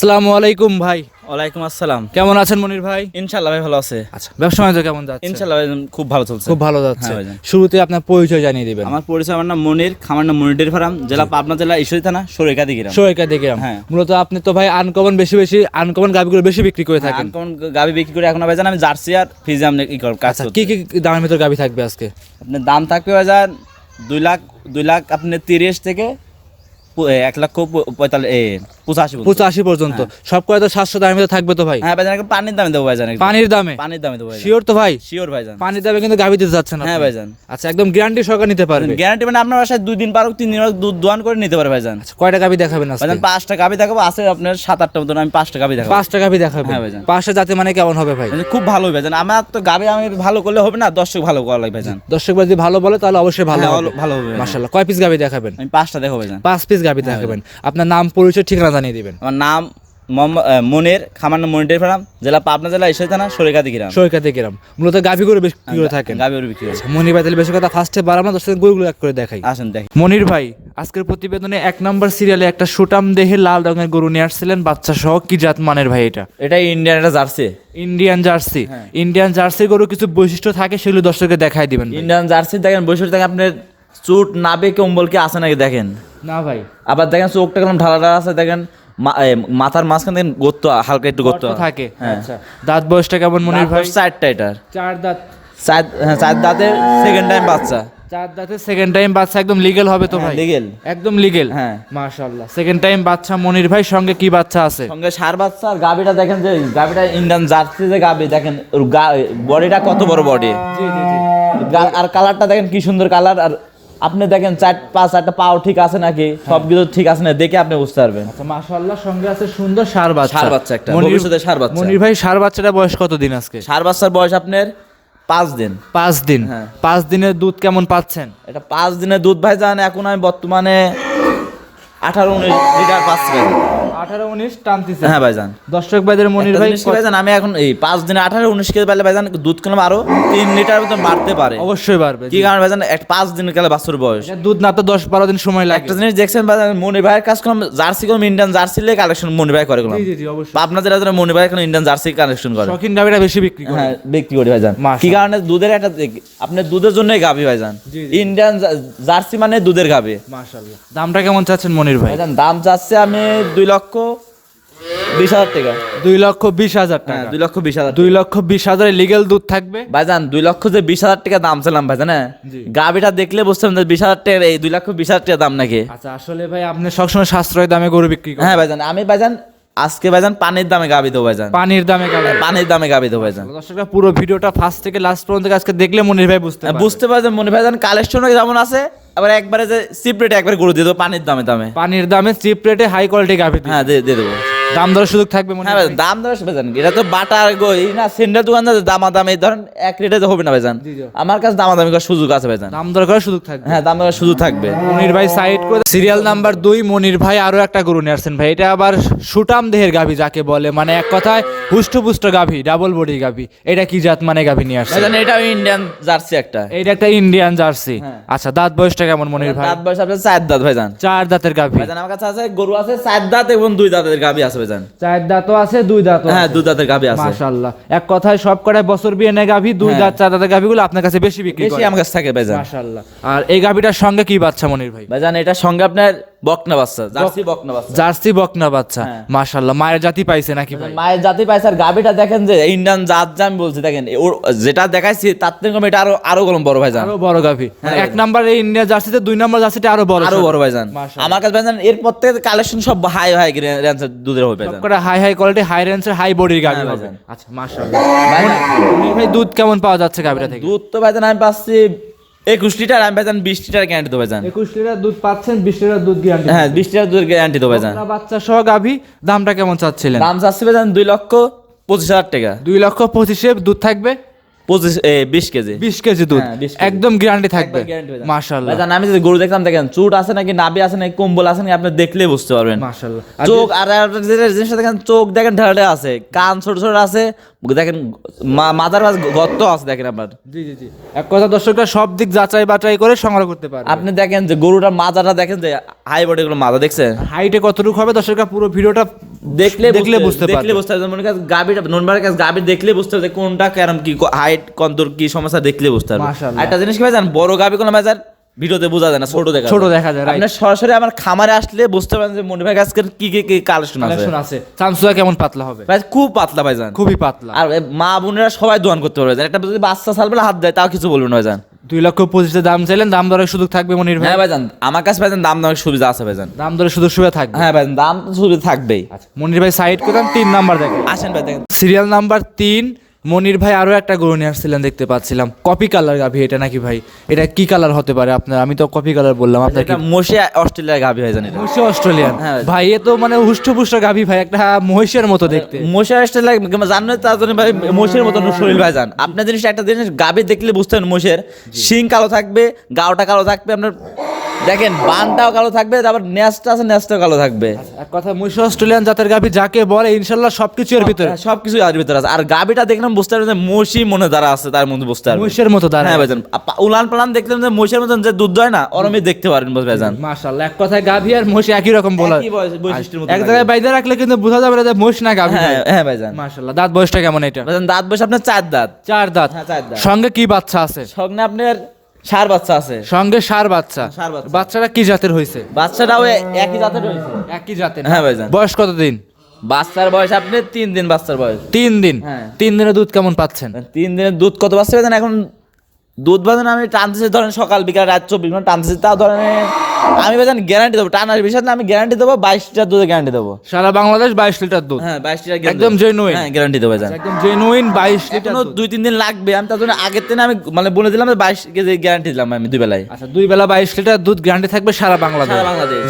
আসসালামু আলাইকুম ভাই। ওয়ালাইকুম আসসালাম। কেমন আছেন মনির ভাই? ইনশাল্লাহ ভাই ভালো আছে। আচ্ছা ব্যবসা বাণিজ্য কেমন যাচ্ছে? ইনশাল্লাহ ভাই খুব ভালো চলছে। খুব ভালো যাচ্ছে। হ্যাঁ শুরুতে আপনার পরিচয় জানিয়ে দিবেন। আমার পরিচয় আমার নাম মনির খামার নাম মনির ডেরি ফার্ম জেলা পাবনা জেলা ঈশ্বরী থানা সরিকাদি গ্রাম। সবাইকে দেখলাম হ্যাঁ। মূলত আপনি তো ভাই আনকমন বেশি বেশি আনকমন গাভিগুলো বেশি বিক্রি করে থাকেন। আনকমন গাবি বিক্রি করে এখন ভাইজান আমি জার্সি আর ফিজে আমি ই কর- কাজ আচ্ছা কি কি দামের ভিতর গাভি থাকবে আজকে? আপনার দাম থাকবে ভাইজান দুই লাখ দুই লাখ আপনি তিরিশ থেকে এক লক্ষ পঁয়তাল্লিশ পঁচাশি পর্যন্ত। পঁচাশি পর্যন্ত সব সাতশো ভিতরে থাকবে তো ভাই হ্যাঁ ভাইজান পানির দামে দেবো ভাইজান পানির দামে পানির দামে দেবো শিওর তো ভাই শিওর ভাইজান পানির দামে কিন্তু গাভি দিতে যাচ্ছেন হ্যাঁ ভাইজান আচ্ছা একদম গ্যারান্টি সহকারে নিতে পারবে গ্যারান্টি মানে আপনার বাসায় দুই দিন পারুক তিন দিন দুধ দোয়ান করে নিতে পারে ভাইজান আচ্ছা কয়টা গাভি দেখাবেন ভাইজান পাঁচটা গাবি দেখাবো আছে আপনার সাত আটটা মতন আমি পাঁচটা গাবি দেখাবো পাঁচটা গাভি দেখাবেন হ্যাঁ ভাইজান। পাঁচটা জাতে মানে কেমন হবে ভাই মানে খুব ভালো ভাইজান আমার তো গাবি আমি ভালো করলে হবে না দর্শক ভালো করা লাগবে ভাইজান দর্শক যদি ভালো বলে তাহলে অবশ্যই ভালো হ্যাঁ, ভালো- হবে। মাশাআল্লাহ কয় পিস গাভি দেখাবেন আমি পাঁচটা দেখো ভাইজান পাঁচ পিস গাভি দেখাবেন আপনার নাম পরিচয় ঠিকানা জানিয়ে দিবেন। আমার নাম মনির খামার নাম মনির ফার্ম জেলা পাবনা জেলা ঈশ্বরী থানা সরিকাদি গ্রাম। সৈকাতে গ্রাম। মূলত গাভি করে বেশি বিক্রি করে থাকেন। গাবি ওর বিক্রি হয়েছে মনির ভাই তাহলে বেশি কথা ফার্স্টে বাড়াবো না দর্শক গরুগুলো এক করে দেখাই। আসেন দেখ। মনির ভাই আজকের প্রতিবেদনে এক নম্বর সিরিয়ালে একটা সুটাম দেহে লাল রঙের গরু নিয়ে আসছিলেন বাচ্চা সহ কি জাত মানের ভাই এটা? এটা ইন্ডিয়ান একটা জার্সি। Indian jersey. হ্যাঁ। ইন্ডিয়ান জার্সি গরু কিছু বৈশিষ্ট্য থাকে সেগুলো দর্শককে দেখাই দিবেন ইন্ডিয়ান জার্সি দেখেন বসে দেখেন আপনার চুট নাবে কম্বল কি আছে নাকি দেখেন? না ভাই। আবার দেখেন চোখটা কেমন ঢালা ঢালা আছে দেখেন মাথার মাঝখানে দেখেন গর্ত হালকা একটু গর্ত। থাকে হ্যাঁ। আচ্ছা। দাঁত বয়সটা কেমন মনির ভাই? চারটা এটার। চার দাঁত। চার হ্যাঁ চার দাঁতে সেকেন্ড টাইম বাচ্চা। চার দাঁতে সেকেন্ড টাইম বাচ্চা একদম লিগেল হবে তো ভাই? লিগেল একদম লিগেল হ্যাঁ। মাশাআল্লাহ। সেকেন্ড টাইম বাচ্চা মনির ভাই সঙ্গে কি বাচ্চা আছে? সঙ্গে সার বাচ্চা আর গাবিটা দেখেন যে গাবিটা ইন্ডিয়ান জার্সি যে গাবি দেখেন বডিটা কত বড় বডি জি জি জি। আর কালারটা দেখেন কি সুন্দর কালার আর আপনি দেখেন চার পাঁচ একটা পাও ঠিক আছে নাকি? সবকিছু ঠিক আছে না দেখে আপনি বুঝতে পারবেন। আচ্ছা মাশাআল্লাহ সঙ্গে আছে সুন্দর সার বাচ্চা। সার বাচ্চা একটা, মনির- ভবিষ্যতে সার বাচ্চা। মনির ভাই সার বাচ্চাটা বয়স কত দিন আজকে? সার বাচ্চার বয়স আপনার পাঁচ দিন। পাঁচ দিন। হ্যাঁ। পাঁচ দিনের দুধ কেমন পাচ্ছেন? এটা পাঁচ দিনের দুধ ভাই জান এখন আমি বর্তমানে আঠারো উনিশ লিটার পাচ্ছি টানতেছে। হ্যাঁ ভাইজান। দর্শক ভাইদের মনির ভাই ভাইজান আমি এখন এই পাঁচ দিনে আঠারো উনিশ কেজি পারলে ভাইজান দুধ কিনলাম আরও তিন লিটার মতন বাড়তে পারে। অবশ্যই পারবে কি কারণ ভাইজান এক পাঁচ দিন কালে বাছুর বয়স? দুধ না তো দশ বারো দিন সময় লাগে। একটা জিনিস দেখছেন ভাইজান ভাইয়ের কাজ করলাম জার্সি করলাম ইন্ডিয়ান জার্সি লেগে কালেকশন মনি ভাই করে করলাম জি জি জি অবশ্যই। পাবনা জেলা জেলা ভাই এখন ইন্ডিয়ান জার্সি কালেকশন করে। শখিন বেশি বিক্রি করে। হ্যাঁ বিক্রি করি ভাইজান। কি কারণে দুধের একটা আপনার দুধের জন্যই গাবি ভাইজান। ইন্ডিয়ান জার্সি মানে দুধের গাবি। মাশাআল্লাহ। দামটা কেমন চাচ্ছেন মনির ভাই? ভাইজান দাম চাচ্ছে আমি দুই লক্ষ বিশ হাজার টাকা। দুই লক্ষ বিশ হাজার হ্যাঁ টাকা। দুই লক্ষ বিশ হাজার দুই লক্ষ বিশ লিগেল দুধ থাকবে। ভাইজান দুই লক্ষ যে বিশ হাজার টাকা দাম ছিলাম ভাইজান হ্যাঁ? দেখলে বুঝতাম যে বিশ হাজার এই দুই লক্ষ বিশ হাজার টাকা দাম নাকি। আচ্ছা আসলে ভাই আপনি সবসময় সাশ্রয় দামে গরু বিক্রি করেন। হ্যাঁ ভাইজান আমি ভাইজান আজকে ভাইজান পানির দামে গাবি দেবো ভাইজান। পানির দামে গাভি পানির দামে গাবি দেবো ভাইজান। দর্শকরা পুরো ভিডিওটা ফার্স্ট থেকে লাস্ট পর্যন্ত আজকে দেখলে মনির ভাই বুঝতে হ্যাঁ, বুঝতে পারছেন মনে ভাইজান কালেকশন যেমন আছে? আবার একবারে যে চিপ রেটে একবার গুরু দিয়ে দেবো পানির দামে দামে। পানির দামে চিপ রেটে হাই কোয়ালিটি গাভি হ্যাঁ দিয়ে দেবো। দাম দরের সুযোগ থাকবে মনে হ্যাঁ ভাই, দাম ভাইজান এটা তো বাটার গই না সেন্টার দোকান ধরেন এক রেটে তো হবে না ভাইজান। আমার কাছে করার সুযোগ আছে ভাইজান। দাম দর করার সুযোগ থাকবে। হ্যাঁ দাম দর সুযোগ থাকবে। মনির ভাই সাইড করে সিরিয়াল নাম্বার দুই মনির ভাই আরও একটা গরু নিয়ে আসছেন ভাই। এটা আবার সুটাম দেহের গাভি যাকে বলে। মানে এক কথায় হুষ্টপুষ্ট গাভি ডাবল বডি গাভি। এটা কি জাত মানে গাভি নিয়ে আসছে ভাইজান এটা ইন্ডিয়ান জার্সি একটা। এটা একটা ইন্ডিয়ান জার্সি। হ্যাঁ। আচ্ছা দাঁত বয়সটা কেমন মনির ভাই? দাঁত বয়স আপনার চার দাঁত ভাইজান। চার দাঁতের গাভি। ভাইজান আমার কাছে আছে গরু আছে চার দাঁত এবং দুই দাঁতের গাভী আছে ভাইজান চার দাঁতও আছে দুই দাঁতও হ্যাঁ দুই দাঁতের গাভী আছে। মাশাআল্লাহ। এক কথায় সব কটায় বছর বিয়ে নেয় গাভি দুই হ্যাঁ। দাঁত চার দাঁতের গাভিগুলো আপনার কাছে বেশি বিক্রি বেশি আমার কাছে থাকে ভাইজান। মাশাআল্লাহ। আর এই গাভিটার সঙ্গে কি বাচ্চা মনির ভাই? ভাইজান এটার সঙ্গে আপনার বকনা বাচ্চা জার্সি বকনা বাচ্চা। জার্সি বকনা বাচ্চা। মাশাআল্লাহ। মায়ের জাতি পাইছে নাকি ভাই? মায়ের জাতি পাইছে। আর গাবিটা দেখেন যে ইন্ডিয়ান জাত আমি বলছি দেখেন যেটা দেখাইছি তার থেকে এটা আরও আরও গরম বড় ভাইজান। আরও বড় মানে হ্যাঁ। এক নাম্বার এই ইন্ডিয়া জার্সিতে দুই নাম্বার জার্সিতে আরও বড় আরও বড় ভাইজান। আমার কাছে ভাইজান এরপর থেকে কালেকশন সব হাই হাই রেঞ্জের দুধের হবে ভাইজান। করে হাই হাই কোয়ালিটি হাই রেঞ্জের হাই বডির হবে। ভাইজান। আচ্ছা মাশাআল্লাহ। ভাই দুধ কেমন পাওয়া যাচ্ছে গাভিটা থেকে? দুধ তো ভাইজান আমি পাচ্ছি একুশ লিটার আমি ভাইজান বিশ লিটার গ্যারান্টি দেবো ভাইজান একুশ লিটার দুধ পাচ্ছেন বিশ লিটার দুধ গ্যারান্টি হ্যাঁ বিশ লিটার দুধ গ্যারান্টি দেবো ভাইজান বাচ্চা সহ গাভি দামটা কেমন চাচ্ছিলেন? দাম চাচ্ছি ভাইজান দুই লক্ষ পঁচিশ হাজার টাকা। দুই লক্ষ পঁচিশে দুধ থাকবে? পঁচিশ বিশ কেজি। বিশ কেজি দুধ। হ্যাঁ, 20 কেজি। একদম গ্যারান্টি থাকবে। ভাইজান। আমি যদি গরু দেখলাম দেখেন চুট আছে নাকি নাবি আছে নাকি কম্বল আছে নাকি আপনি দেখলেই বুঝতে পারবেন। চোখ আর জিনিসটা দেখেন চোখ দেখেন ঢালা আছে কান ছোট ছোট আছে দেখেন মা- মাথার মাঝ গর্ত আছে দেখেন আপনার। জি জি জি। এক কথা দর্শকরা সব দিক যাচাই বাছাই করে সংগ্রহ করতে পারে আপনি দেখেন যে গরুটার মাজাটা দেখেন যে হাই বডি গুলো মাজা দেখছেন? হাইটে কতটুকু হবে দর্শকরা পুরো ভিডিওটা দেখলে দেখলে বুঝতে দেখলে বুঝতে পারবে মনে করেন গাবিটা ননবারের কাছে গাবি দেখলে বুঝতে পারবে কোনটা কেরম কি হাইট কন্তর কি সমস্যা দেখলে বুঝতে পারবে। মাশাআল্লাহ। একটা জিনিস কি ভাই জান বড় গাবি কোনো জান ভিডিওতে বোঝা যায় না ছোট দেখা ছোট দেখা যায়, আপনি সরাসরি আমার খামারে আসলে বুঝতে পারেন যে মনে ভাই আজকের কি কি কি কালেকশন আছে। কালেকশন আছে। চামচুয়া কেমন পাতলা হবে? ভাই খুব পাতলা ভাই জান খুবই পাতলা। আর মা বোনেরা সবাই দোয়ান করতে পারবে জান। একটা যদি বাচ্চা সালবেলা হাত দেয় তাও কিছু বলবে না ভাই জান দুই লক্ষ পঁচিশে দাম চাইলেন দাম দরের সুযোগ থাকবে মনির ভাই? হ্যাঁ ভাই জান আমার কাছে ভাই জান দাম দামের সুবিধা আছে ভাই জান দাম দরের সুযোগ সুবিধা থাকবে? হ্যাঁ ভাই জান, দাম তো সুবিধা থাকবেই। আচ্ছা মনির ভাই সাইড করতাম তিন নাম্বার দেখেন। আসেন ভাই দেখেন। সিরিয়াল নাম্বার তিন মনির ভাই আরও একটা গরু নিয়ে আসছিলেন দেখতে পাচ্ছিলাম। কপি কালার গাভি এটা নাকি ভাই? এটা কি কালার হতে পারে আপনার? আমি তো কপি কালার বললাম আপনার এটা মশে অস্ট্রেলিয়ার গাবি ভাই জান মহিষী অস্ট্রেলিয়ান? হ্যাঁ। ভাই এ তো মানে হুষ্টপুষ্ট গাভি ভাই একটা মহিষের মতো দেখতে। মশা অস্ট্রেলিয়া জানেন তার জন্য ভাই মোষের মতো শরীর ভাই যান আপনার জিনিস একটা জিনিস গাবি দেখলে বুঝতেন মোষের শিং কালো থাকবে গাওটা কালো থাকবে আপনার দেখেন বানটাও কালো থাকবে তারপর নেসটা আছে নেসটাও কালো থাকবে। এক কথা মহিষী অস্ট্রেলিয়ান জাতের গাভি যাকে বলে ইনশাল্লাহ সবকিছু এর ভিতরে। সব কিছু আর ভিতরে আছে। আর গাবিটা দেখলাম বুঝতে পারবেন যে মনে দ্বারা আছে তার মধ্যে বুঝতে পারবেন। মহিষের মতো দাঁড়ায় হ্যাঁ ভাইজান। উলান পালান দেখলাম যে মহিষের মতন যে দুধ হয় না ওরমই দেখতে পারেন ভাইজান। মাশাআল্লাহ এক কথায় গাভি আর মহিষ একই রকম বলা বৈশিষ্ট্যের মতো এক জায়গায় বাইদে রাখলে কিন্তু বোঝা যাবে না যে মহিষ না গাভি হ্যাঁ হ্যাঁ ভাইজান। মাশাআল্লাহ দাঁত বয়সটা কেমন এটা? ভাইজান দাঁত বয়স আপনার চার দাঁত। চার দাঁত। হ্যাঁ, চার দাঁত। সঙ্গে কি বাচ্চা আছে? সঙ্গে আপনার সার বাচ্চা আছে। সঙ্গে সার বাচ্চা। ষাঁড় বাচ্চা। বাচ্চাটা কি জাতের হয়েছে বাচ্চাটাও এ- একই জাতের রয়েছে একই জাতের হ্যাঁ ভাইজান। বয়স কত দিন বাচ্চার বয়স আপনি তিন দিন বাচ্চার বয়স। তিন দিন? হ্যাঁ। তিন দিনে দুধ কেমন পাচ্ছেন? তিন দিনের দুধ কত বাচ্চা পেতেন এখন দুধ বাঁধেন আমি টানতেছি ধরেন সকাল বিকাল রাত চব্বিশ ঘণ্টা টানতেছি। তাও ধরেন আমি বাজান গ্যারান্টি দেবো টানার বিষয় না আমি গ্যারান্টি দেবো বাইশ লিটার দুধে গ্যারান্টি দেবো। সারা বাংলাদেশ বাইশ লিটার দুধ। হ্যাঁ বাইশ লিটার একদম genuine? হ্যাঁ গ্যারান্টি দেবো ভাইজান। একদম জেনুইন বাইশ লিটার দুই তিন দিন লাগবে আমি তার জন্য আগের দিন আমি মানে বলে দিলাম বাইশ কেজি গ্যারান্টি দিলাম আমি দুই বেলায় আচ্ছা দুই বেলা বাইশ লিটার দুধ গ্যারান্টি থাকবে সারা বাংলাদেশ।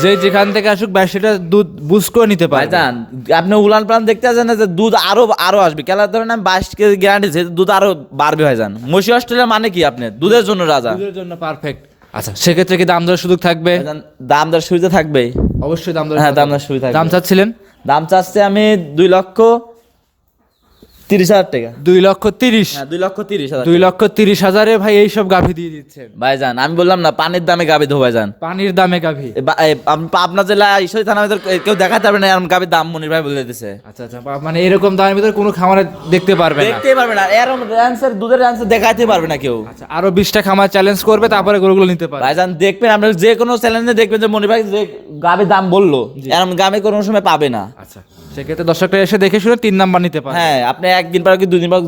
যে যেখান থেকে আসুক বাইশ লিটার দুধ বুঝ করে নিতে পারে ভাইজান আপনি উলান প্লান দেখতে আছেন না যে দুধ আরও আরও আসবে। কেলা ধরেন আমি বাইশ কেজি গ্যারান্টি দুধ আরও বাড়বে ভাইজান। মসি অস্ট্রেলিয়া মানে কি আপনি? দুধের জন্য রাজা। দুধের জন্য পারফেক্ট আচ্ছা সেক্ষেত্রে কি দাম দরের সুযোগ থাকবে? দাম দর সুবিধা থাকবেই। অবশ্যই দাম দর হ্যাঁ, দাম দর সুবিধা দাম চাচ্ছিলেন? দাম চাচ্ছে আমি দুই লক্ষ তিরিশ হাজার টাকা। দুই লক্ষ তিরিশ। হ্যাঁ দুই লক্ষ তিরিশ হাজার দুই লক্ষ তিরিশ হাজারে ভাই এইসব গাভি দিয়ে দিচ্ছেন। ভাইজান আমি বললাম না পানির দামে ভাইজান। পানির দামে গাভি। পাবনা জেলা ঈশ্বরী থানা ভিতর কেউ দেখাতে পারবে না এরকম গাবির দাম মনির ভাই বলে দিছে। আচ্ছা আচ্ছা মানে এরকম দামের ভিতরে কোনো খামারে দেখতে পারবে না। দেখতেই পারবে না এরকম অ্যান্সার দুধের অ্যান্সার দেখাতে পারবে না কেউ। আচ্ছা আরও বিশটা খামার চ্যালেঞ্জ করবে তারপরে গরুগুলো নিতে পারবে। ভাইজান দেখবেন আপনার যে কোনো চ্যানেলে দেখবেন যে মনির ভাই যে গাবির দাম বলল এরকম গাবে কোনো সময় পাবে না। আচ্ছা সেক্ষেত্রে দর্শকরা এসে দেখে শুনে তিন নাম্বার নিতে পারে হ্যাঁ আপনি একদিন পর কি দুদিন পর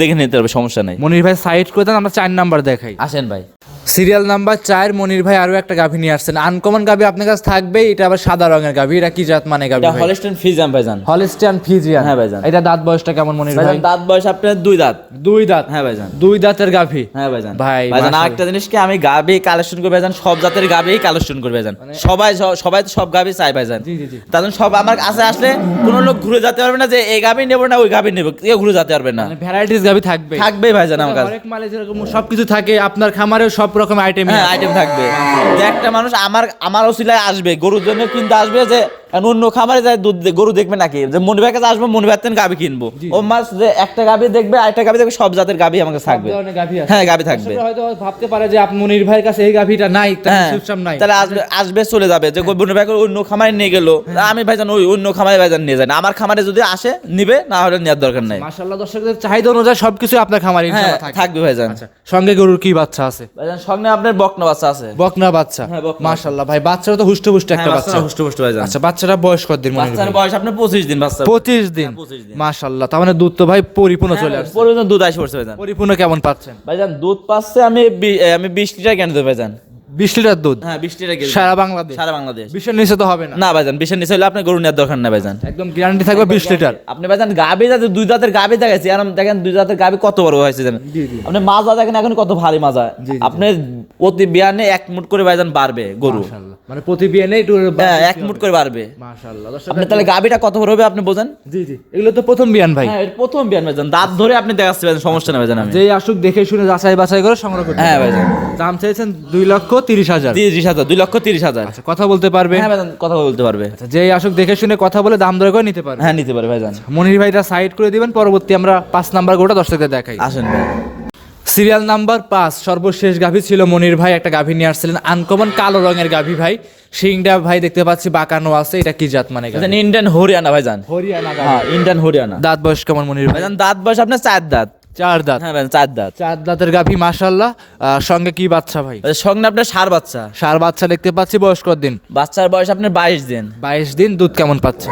দেখে নিতে হবে সমস্যা নাই। মনির ভাই সাইড করে দেন আমরা চার নাম্বার দেখাই। আসেন ভাই। সিরিয়াল নাম্বার চার মনির ভাই আরও একটা গাভী নিয়ে আসছেন। আনকমন গাভী আপনার কাছে থাকবে এটা আবার সাদা রঙের গাভী। এটা কি জাত মানে গাভী ভাই? হলস্টেন ফিজাম ভাইজান। Holstein Friesian. হ্যাঁ ভাইজান। এটা দাঁত বয়সটা কেমন মনির ভাই? দাঁত বয়স আপনার দুই দাঁত। দুই দাঁত। হ্যাঁ ভাইজান। দুই দাঁতের গাভী। হ্যাঁ ভাইজান। ভাই, ভাইজান মাশাআল্লাহ। আরেকটা জিনিস কি আমি গাবি কালেকশন করে ভাইজান সব জাতের গাবি কালেকশন করে ভাইজান। সবাই সবাই তো সব গাভী চাই ভাইজান। জি, জি, জি। তার জন্য সব আমার কাছে আসলে কোনো লোক ঘুরে যেতে পারবে না যে এই গাবি নেব না ওই গাবি নেব। কেউ ঘুরে যেতে পারবে না। মানে ভ্যারাইটিস গাভী থাকবে থাকবেই ভাইজান আমার কাছে। হরেক মালে যেরকম সবকিছু থাকে আপনার খামারেও সব রকম আইটেম হ্যাঁ আইটেম থাকবে। যে একটা মানুষ আমার আমার ওসিলায় আসবে গরুর জন্য কিনতে আসবে যে অন্য খামারে যায় দুধ গরু দেখবে নাকি? যে মনি ভাইয়ের কাছে আসব মনি ভাইয়ের থেকে গাবি কিনবো। ও মাস যে একটা গাবি দেখবে আরেকটা গাবি দেখবে সব জাতের গাবি আমার কাছে থাকবে। হ্যাঁ গাবি থাকবে। হয়তো ভাবতে পারে যে আপনি মনির ভাইয়ের কাছে এই গাভীটা নাই হ্যাঁ সিস্টেম নাই। তাহলে আসবে আসবে চলে যাবে। যে বন্ধু ভাই অন্য খামারে নিয়ে গেলো। আমি ভাইজান ওই অন্য খামারে ভাইজান নিয়ে না। আমার খামারে যদি আসে নিবে না হলে নেওয়ার দরকার নাই। মাশাআল্লাহ দর্শকদের চাহিদা অনুযায়ী সবকিছু আপনার খামারে হ্যাঁ থাকবে ভাইজান। আচ্ছা সঙ্গে গরুর কি বাচ্চা আছে? সঙ্গে আপনার বকনা বাচ্চা আছে। বকনা বাচ্চা? হ্যাঁ, মাশাআল্লাহ ভাই বাচ্চারা তো হুষ্টপুষ্ট একটা হ্যাঁ, বাচ্চা হুষ্ট-পুষ্ট ভাইজান। আচ্ছা বাচ্চারা বয়স কত দিন মনে বাচ্চার বয়স আপনার পঁচিশ দিন বাচ্চা পঁচিশ দিন। হ্যাঁ, 25 দিন। মাশাআল্লাহ তার মানে দুধ তো ভাই পরিপূর্ণ চলে আসছে। পরিপূর্ণ দুধ আসে পড়ছে ভাইজান। পরিপূর্ণ কেমন পাচ্ছেন? ভাইজান দুধ পাচ্ছে আমি আমি বিশ লিটার কেন দেবো ভাইজান? বিশ লিটার দুধ? হ্যাঁ বিশ লিটার কেজি সারা বাংলাদেশ? সারা বাংলাদেশ। বিশের নিচে তো হবে না। না ভাইজান বিশের নিচে হলে আপনার গরু নেওয়ার দরকার না ভাইজান। একদম গ্যারান্টি থাকবে বিশ লিটার। আপনি ভাইজান গাবি যাতে দুই দাঁতের গাবি দেখাচ্ছি আর দেখেন দুই দাঁতের গাবি কত বড় হয়েছে জানেন। আপনি মাজা দেখেন এখন কত ভারী মাজা। আপনি প্রতি বিয়ানে এক মুট করে ভাইজান বাড়বে গরু। মানে প্রতি বিয়ানে একটু হ্যাঁ এক মুট করে বাড়বে। মাশাআল্লাহ। আপনি তাহলে গাবিটা কত বড় হবে আপনি বোঝেন? জি জি। এগুলো তো প্রথম বিয়ান ভাই। হ্যাঁ প্রথম বিয়ান ভাইজান। দাঁত ধরে আপনি দেখাচ্ছি ভাইজান সমস্যা না ভাইজান আমি। যেই আসুক দেখে শুনে যাচাই বাছাই করে সংগ্রহ করতে হ্যাঁ ভাইজান। দাম চাইছেন দুই লক্ষ তিরিশ হাজার। তিরিশ হাজার দুই লক্ষ তিরিশ হাজার। আচ্ছা কথা বলতে পারবে? হ্যাঁ ভাইজান কথা বলতে পারবে। আচ্ছা যেই আসুক দেখে শুনে কথা বলে দাম দর করে নিতে পারবে। হ্যাঁ নিতে পারবে ভাইজান। মনির ভাইটা সাইড করে দিবেন পরবর্তী আমরা পাঁচ নাম্বার গোটা দর্শকদের দেখাই। আসেন সিরিয়াল নাম্বার পাঁচ সর্বশেষ গাভী ছিল মনির ভাই একটা গাভী নিয়ে আসছিলেন আনকমন কালো রঙের গাভী ভাই। শিংটা ভাই দেখতে পাচ্ছি বাঁকানো আছে এটা কি জাত মানে ইন্ডিয়ান হরিয়ানা ভাইজান। হরিয়ানা হ্যাঁ ইন্ডিয়ান হরিয়ানা। দাঁত বয়স কেমন মনির ভাই? দাঁত বয়স আপনার চার দাঁত। চার দাঁত। হ্যাঁ ভাইজান চার দাঁত। চার দাঁতের গাভী মাশাল্লাহ সঙ্গে কি বাচ্চা ভাই? সঙ্গে আপনার সার বাচ্চা। সার বাচ্চা দেখতে পাচ্ছি বয়স দিন? বাচ্চার বয়স আপনার বাইশ দিন। বাইশ দিন দুধ কেমন পাচ্ছে?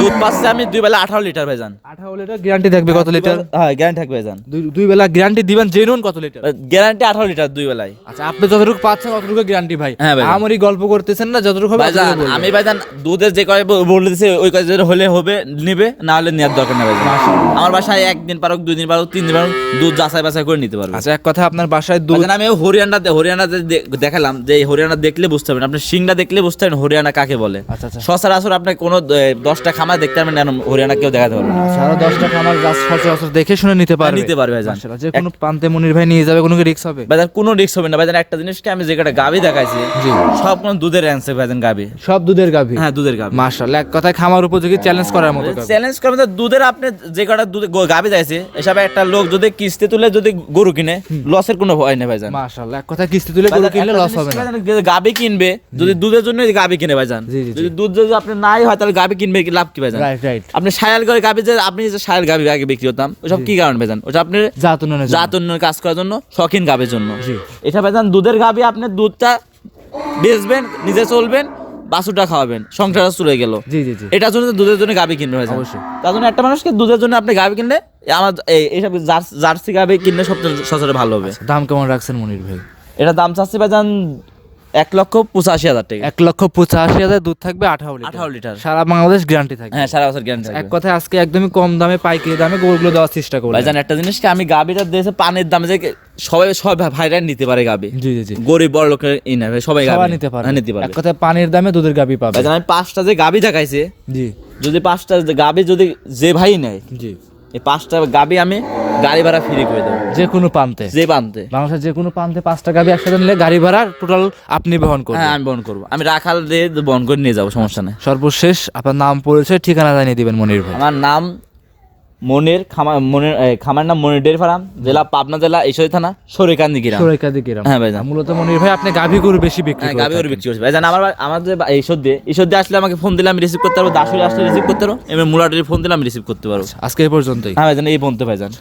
দুধ পাচ্ছে আমি দুই বেলা আঠারো লিটার ভাইজান আঠারো লিটার গ্যারান্টি থাকবে কত লিটার? হ্যাঁ গ্যারান্টি থাকবে ভাইজান দুই বেলা গ্যারান্টি দিবেন জেনুন কত লিটার? গ্যারান্টি আঠারো লিটার দুই বেলায়। আচ্ছা আপনি যতটুকু পাচ্ছেন ততটুকু গ্যারান্টি ভাই। হ্যাঁ ভাই। আমারই গল্প করতেছেন না যতটুকু হবে। আমি ভাইজান দুধের যে কয় বলে দিছে ওই কয় হলে হবে নিবে না হলে নেওয়ার দরকার নেই আমার বাসায় একদিন পারুক দুই দিন পারুক তিন দিন দুধ যাচাই বাছাই করে নিতে পারবে। আচ্ছা এক কথা আপনার বাসায় দুধ আমি হরিয়ানা হরিয়ানা দেখালাম যে হরিয়ানা দেখলে বুঝতে পারবেন। আপনি সিংটা দেখলে বুঝতে পারবেন হরিয়ানা কাকে বলে। আচ্ছা আচ্ছা। সচরাচর আপনি কোনো দশটা খামার দেখতে পারবেন হরিয়ানা কেউ দেখাতে পারবে না। সারা দশটা খামার সচরাচর দেখে শুনে নিতে পারবে। নিতে পারবে ভাইজান। যে কোনো প্রান্তে মনির ভাই নিয়ে যাবে কোনো রিস্ক হবে? ভাইজান কোনো রিস্ক হবে না। ভাইজান একটা জিনিসকে আমি যে কটা গাবি দেখাইছি সব কোনো দুধের অ্যান্সার ভাইজান গাবি সব দুধের গাভী? হ্যাঁ দুধের গাবি মাশাআল্লাহ এক কথায় খামার উপযোগী চ্যালেঞ্জ করার মতো চ্যালেঞ্জ করবেন তো দুধের আপনি যে কটা দুধ গাবি যাইছে এসব একটা লোক যদি কিস্তি তুলে যদি গরু কিনে লসের কোনো ভয় নেই ভাইজান। মাশাআল্লাহ এক কথায় কিস্তি তুলে গরু কিনলে লস হবে না। গাবি কিনবে যদি দুধের জন্য গাবি কিনে ভাইজান। যদি দুধ যদি আপনি নাই হয় তাহলে গাবি কিনবে কি লাভ কি ভাইজান? রাইট রাইট আপনি সায়াল করে গাবি যে আপনি যে সায়াল গাবি আগে বিক্রি হতাম ওসব কি কারণ ভাইজান? ওটা আপনি জাত উন্নয়নের জাত উন্নয়নের কাজ করার জন্য শখিন গাবের জন্য। এটা ভাইজান দুধের গাবি আপনি দুধটা বেচবেন নিজে চলবেন বাসুটা খাওয়াবেন সংসার চলে গেল। জি জি জি। এটার জন্য দুধের জন্য গাবি কিনবে হয়েছে অবশ্যই। তার জন্য একটা মানুষকে দুধের জন্য আপনি গাবি কিনলে আমার এই- এইসব জার্সি গাবি কিনলে সবচেয়ে সচরে ভালো হবে। দাম কেমন রাখছেন মনির ভাই? এটা দাম চাচ্ছি বা ভাইজান এক লক্ষ পঁচাশি হাজার টাকা। এক লক্ষ পঁচাশি হাজার দুধ থাকবে আঠারো আঠারো লিটার। সারা বাংলাদেশ গ্যারান্টি থাকবে। হ্যাঁ সারা বছর গ্যারান্টি এক কথায় আজকে একদমই কম দামে পাইকারি দামে গরুগুলো দেওয়ার চেষ্টা করব একটা জিনিসকে আমি গাবিটা দিয়েছে পানির দামে যে সবাই সব ভাইরা নিতে পারে গাবি জি জি জি। গরিব বড় লোকের ই না সবাই গাবি নিতে পারে। হ্যাঁ, নিতে পারে। এক কথায় পানির দামে দুধের গাবি পাবে। আমি পাঁচটা যে গাবি দেখাইছে জি। যদি পাঁচটা গাবি যদি যে ভাই নেয় জি। এই পাঁচটা গাবি আমি গাড়ি ভাড়া ফ্রি করে দেবো। যে কোনো প্রান্তে। যে প্রান্তে। বাংলাদেশের যে কোনো প্রান্তে পাঁচটা গাবি একসাথে নিলে গাড়ি ভাড়া টোটাল আপনি বহন করবেন। হ্যাঁ আমি বহন করব। আমি রাখাল দিয়ে বহন করে নিয়ে যাব সমস্যা নেই। সর্বশেষ আপনার নাম পড়েছে ঠিকানা জানিয়ে দিবেন মনির ভাই। আমার নাম মনের খামার মনের খামার নাম মনের ডেয়ারি ফার্ম জেলা পাবনা জেলা ঈশ্বরী থানা সরেকান্দি গ্রাম। সরেকান্দি গ্রাম। হ্যাঁ ভাইজান। মূলত মনির ভাই আপনি গাভী গরু বেশি বিক্রি করেন গাভী থাকেন। বিক্রি করছে। ভাইজান আমার আমার যে এই ঈশ্বর দিয়ে ঈশ্বর দিয়ে আসলে আমাকে ফোন দিলে আমি রিসিভ করতে পারব দাসুরি আসলে রিসিভ করতে পারব এমনি মুলাটারি ফোন দিলে আমি রিসিভ করতে পারব। আজকে এই পর্যন্তই। হ্যাঁ ভাইজান এই বলতে ভাইজান।